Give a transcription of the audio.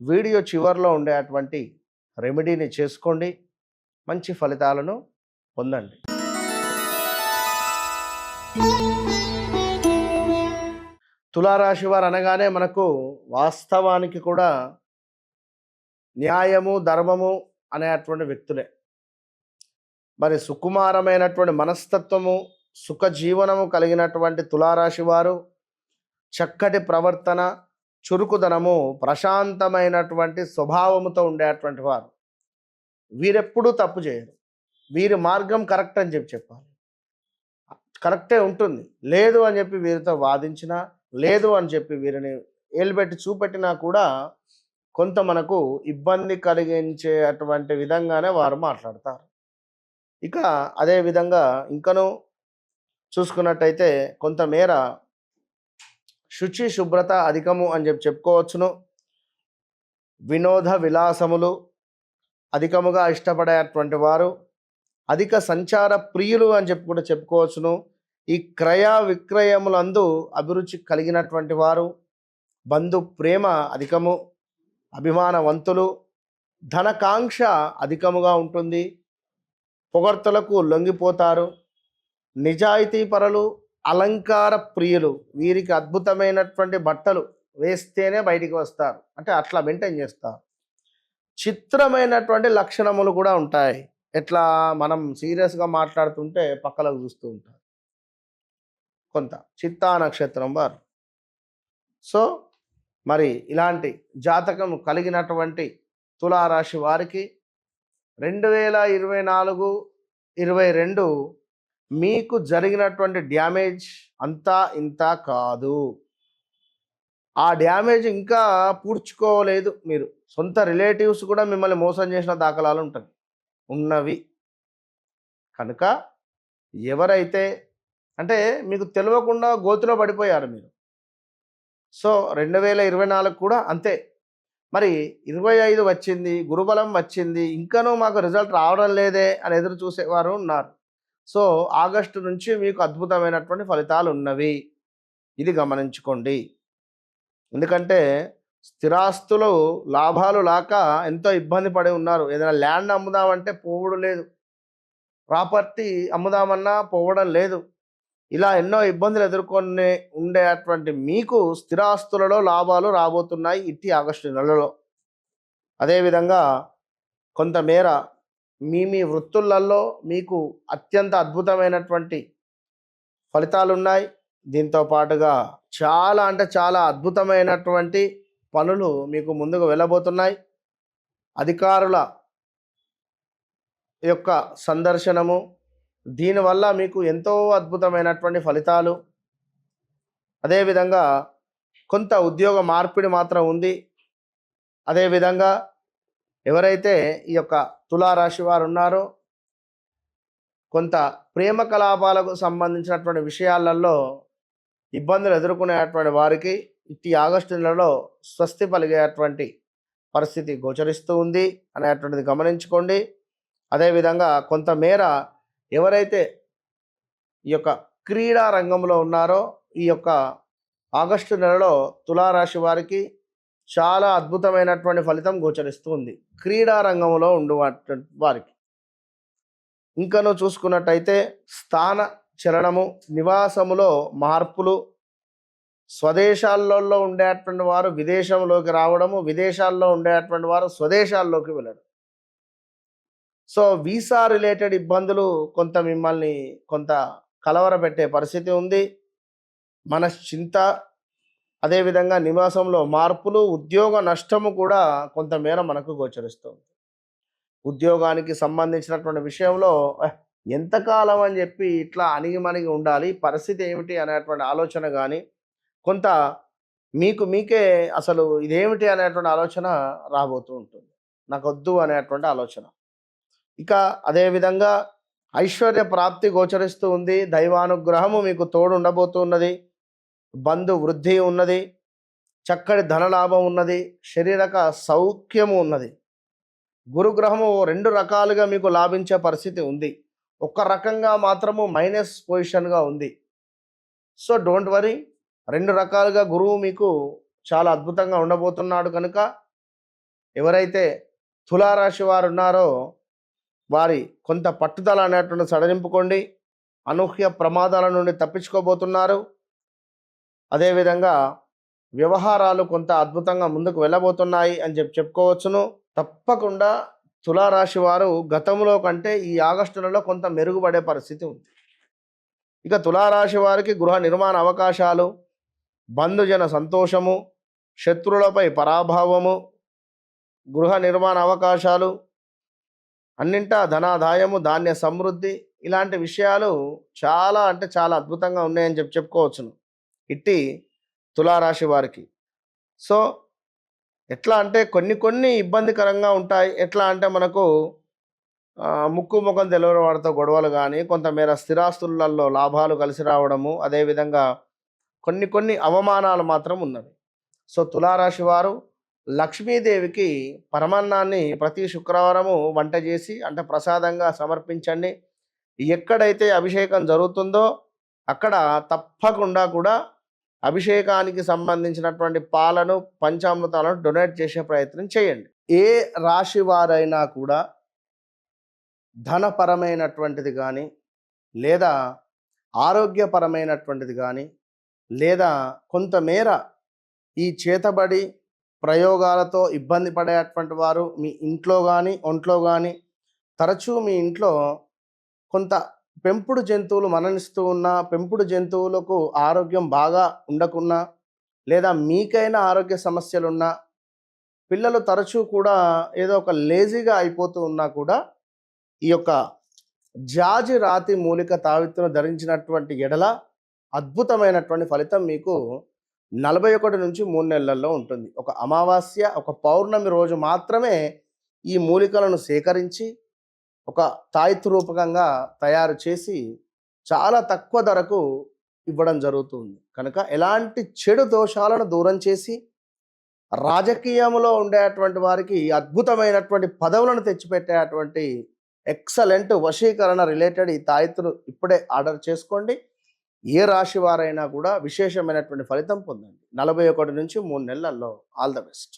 Video చివరిలో ఉండేటువంటి రెమెడీని చేసుకోండి. మంచి ఫలితాలను పొందండి. తులారాశి వారు అనగానే మనకు వాస్తవానికి కూడా న్యాయము ధర్మము అనేటువంటి వ్యక్తులే. మరి సుకుమారమైనటువంటి మనస్తత్వము సుఖ జీవనము కలిగినటువంటి తులారాశి వారు చక్కటి ప్రవర్తన చురుకుదనము ప్రశాంతమైనటువంటి స్వభావముతో ఉండేటువంటి వారు. వీరెప్పుడూ తప్పు చేయరు. వీరి మార్గం కరెక్ట్ అని చెప్పి చెప్పాలి. కరెక్టే ఉంటుంది. లేదు అని చెప్పి వీరితో వాదించినా లేదు అని చెప్పి వీరిని ఏలుబెట్టి చూపెట్టినా కూడా కొంత మనకు ఇబ్బంది కలిగించే అటువంటి విధంగానే వారు మాట్లాడతారు. ఇక అదే విధంగా ఇంకను చూసుకున్నట్టయితే కొంతమేర శుచి శుభ్రత అధికము అని చెప్పి చెప్పుకోవచ్చును. వినోద విలాసములు అధికముగా ఇష్టపడేటువంటి వారు అధిక సంచార ప్రియులు అని చెప్పి కూడా చెప్పుకోవచ్చును. ఈ క్రయ విక్రయములందు అభిరుచి కలిగినటువంటి వారు బంధు ప్రేమ అధికము అభిమానవంతులు ధనకాంక్ష అధికముగా ఉంటుంది. పొగడ్తలకు లొంగిపోతారు. నిజాయితీ పరులు అలంకార ప్రియులు వీరికి అద్భుతమైనటువంటి బట్టలు వేస్తేనే బయటికి వస్తారు. అంటే అట్లా మెయింటైన్ చేస్తారు. చిత్రమైనటువంటి లక్షణములు కూడా ఉంటాయి. ఎట్లా మనం సీరియస్గా మాట్లాడుతుంటే పక్కలకు చూస్తూ ఉంటారు. కొంత చిత్తా నక్షత్రం వారు. సో మరి ఇలాంటి జాతకం కలిగినటువంటి తులారాశి వారికి రెండు వేల ఇరవై నాలుగు ఇరవై రెండు మీకు జరిగినటువంటి డ్యామేజ్ అంతా ఇంత కాదు. ఆ డ్యామేజ్ ఇంకా పూడ్చుకోలేదు మీరు. సొంత రిలేటివ్స్ కూడా మిమ్మల్ని మోసం చేసిన దాఖలాలు ఉంటాయి. ఉన్నవి. కనుక ఎవరైతే అంటే మీకు తెలియకుండా గోతులో పడిపోయారు మీరు. సో రెండు వేల ఇరవై నాలుగు కూడా అంతే. మరి ఇరవై ఐదు వచ్చింది గురుబలం వచ్చింది ఇంకనూ మాకు రిజల్ట్ రావడం లేదే అని ఎదురు చూసేవారు ఉన్నారు. సో ఆగస్టు నుంచి మీకు అద్భుతమైనటువంటి ఫలితాలు ఉన్నవి ఇది గమనించుకోండి. ఎందుకంటే స్థిరాస్తులు లాభాలు లాక ఎంతో ఇబ్బంది పడి ఉన్నారు. ఏదైనా ల్యాండ్ అమ్ముదామంటే పోవడం లేదు. ప్రాపర్టీ అమ్ముదామన్నా పోవడం లేదు. ఇలా ఎన్నో ఇబ్బందులు ఎదుర్కొని ఉండేటువంటి మీకు స్థిరాస్తులలో లాభాలు రాబోతున్నాయి ఇట్టి ఆగస్టు నెలలో. అదేవిధంగా కొంతమేర మీ మీ వృత్తులలో మీకు అత్యంత అద్భుతమైనటువంటి ఫలితాలు ఉన్నాయి దీంతో పాటుగా చాలా అంటే చాలా అద్భుతమైనటువంటి పనులు మీకు ముందుకు వెళ్ళబోతున్నాయి. అధికారుల యొక్క సందర్శనము దీనివల్ల మీకు ఎంతో అద్భుతమైనటువంటి ఫలితాలు. అదేవిధంగా కొంత ఉద్యోగ మార్పిడి మాత్రం ఉంది. అదేవిధంగా ఎవరైతే ఈ యొక్క తులారాశి వారు ఉన్నారో కొంత ప్రేమ కలాపాలకు సంబంధించినటువంటి విషయాలలో ఇబ్బందులు ఎదుర్కొనేటువంటి వారికి ఇట్టి ఆగస్టు నెలలో స్వస్తి పలిగేటువంటి పరిస్థితి గోచరిస్తూ ఉంది అనేటువంటిది గమనించుకోండి. అదేవిధంగా కొంతమేర ఎవరైతే ఈ యొక్క క్రీడా రంగంలో ఉన్నారో ఈ యొక్క ఆగస్టు నెలలో తులారాశి వారికి చాలా అద్భుతమైనటువంటి ఫలితం గోచరిస్తుంది క్రీడా రంగంలో ఉండు వారికి. ఇంకను చూసుకున్నట్టయితే స్థాన చలనము నివాసములో మార్పులు స్వదేశాలలో ఉండేటువంటి వారు విదేశంలోకి రావడము విదేశాల్లో ఉండేటువంటి వారు స్వదేశాల్లోకి వెళ్ళడం. సో వీసా రిలేటెడ్ ఇబ్బందులు కొంత మిమ్మల్ని కొంత కలవరపెట్టే పరిస్థితి ఉంది. మన చింత అదేవిధంగా నివాసంలో మార్పులు ఉద్యోగ నష్టము కూడా కొంతమేర మనకు గోచరిస్తుంది ఉద్యోగానికి సంబంధించినటువంటి విషయంలో ఎంతకాలం అని చెప్పి ఇట్లా అణిగిమణిగి ఉండాలి పరిస్థితి ఏమిటి అనేటువంటి ఆలోచన కానీ కొంత మీకు మీకే అసలు ఇదేమిటి అనేటువంటి ఆలోచన రాబోతూ ఉంటుంది. నాకు వద్దు అనేటువంటి ఆలోచన. ఇక అదేవిధంగా ఐశ్వర్య ప్రాప్తి గోచరిస్తూ ఉంది దైవానుగ్రహము మీకు తోడు ఉండబోతున్నది బంధు వృద్ధి ఉన్నది చక్కటి ధనలాభం ఉన్నది శరీరక సౌఖ్యము ఉన్నది. గురుగ్రహము రెండు రకాలుగా మీకు లాభించే పరిస్థితి ఉంది. ఒక రకంగా మాత్రము మైనస్ పొజిషన్గా ఉంది. సో డోంట్ వరీ రెండు రకాలుగా గురువు మీకు చాలా అద్భుతంగా ఉండబోతున్నాడు కనుక ఎవరైతే తులారాశి వారు ఉన్నారో వారి కొంత పట్టుదల అనేటువంటి సడలింపుకోండి. అనూహ్య ప్రమాదాల నుండి తప్పించుకోబోతున్నారు. అదేవిధంగా వ్యవహారాలు కొంత అద్భుతంగా ముందుకు వెళ్ళబోతున్నాయి అని చెప్పి చెప్పుకోవచ్చును. తప్పకుండా తులారాశి వారు గతంలో కంటే ఈ ఆగస్టు నెలలో కొంత మెరుగుపడే పరిస్థితి ఉంది. ఇక తులారాశి వారికి గృహ నిర్మాణ అవకాశాలు బంధుజన సంతోషము శత్రువులపై పరాభావము గృహ నిర్మాణ అవకాశాలు అన్నింటా ధనాదాయము ధాన్య సమృద్ధి ఇలాంటి విషయాలు చాలా అంటే చాలా అద్భుతంగా ఉన్నాయని చెప్పి చెప్పుకోవచ్చును. ఇట్టి తులారాశి వారికి. సో ఎట్లా అంటే కొన్ని కొన్ని ఇబ్బందికరంగా ఉంటాయి. ఎట్లా అంటే మనకు ముక్కు ముఖం తెలియని వాడితో గొడవలు కానీ కొంతమేర స్థిరాస్తులలో లాభాలు కలిసి రావడము అదేవిధంగా కొన్ని కొన్ని అవమానాలు మాత్రం ఉన్నవి. సో తులారాశి వారు లక్ష్మీదేవికి పరమాన్నాన్ని ప్రతి శుక్రవారము వంట చేసి అంటే ప్రసాదంగా సమర్పించండి. ఎక్కడైతే అభిషేకం జరుగుతుందో అక్కడ తప్పకుండా కూడా అభిషేకానికి సంబంధించినటువంటి పాలను పంచామృతాలను డొనేట్ చేసే ప్రయత్నం చేయండి. ఏ రాశి వారైనా కూడా ధనపరమైనటువంటిది కానీ లేదా ఆరోగ్యపరమైనటువంటిది కానీ లేదా కొంతమేర ఈ చేతబడి ప్రయోగాలతో ఇబ్బంది పడేటువంటి వారు మీ ఇంట్లో కానీ ఒంట్లో కానీ తరచూ మీ ఇంట్లో కొంత పెంపుడు జంతువులు మరణిస్తూ ఉన్నా పెంపుడు జంతువులకు ఆరోగ్యం బాగా ఉండకున్నా లేదా మీకైనా ఆరోగ్య సమస్యలున్నా పిల్లలు తరచూ కూడా ఏదో ఒక లేజీగా అయిపోతూ ఉన్నా కూడా ఈ యొక్క జాజి రాతి మూలిక తావిత్తును ధరించినటువంటి ఎడల అద్భుతమైనటువంటి ఫలితం మీకు నలభై ఒకటి నుంచి మూడు నెలల్లో ఉంటుంది. ఒక అమావాస్య ఒక పౌర్ణమి రోజు మాత్రమే ఈ మూలికలను సేకరించి ఒక తాయిత్తు రూపకంగా తయారు చేసి చాలా తక్కువ ధరకు ఇవ్వడం జరుగుతుంది. కనుక ఎలాంటి చెడు దోషాలను దూరం చేసి రాజకీయంలో ఉండేటువంటి వారికి అద్భుతమైనటువంటి పదవులను తెచ్చిపెట్టేటువంటి ఎక్సలెంట్ వశీకరణ రిలేటెడ్ ఈ తాయిత్తును ఇప్పుడే ఆర్డర్ చేసుకోండి. ఏ రాశి వారైనా కూడా విశేషమైనటువంటి ఫలితం పొందండి. నలభై ఒకటి నుంచి మూడు నెలల్లో. All the best.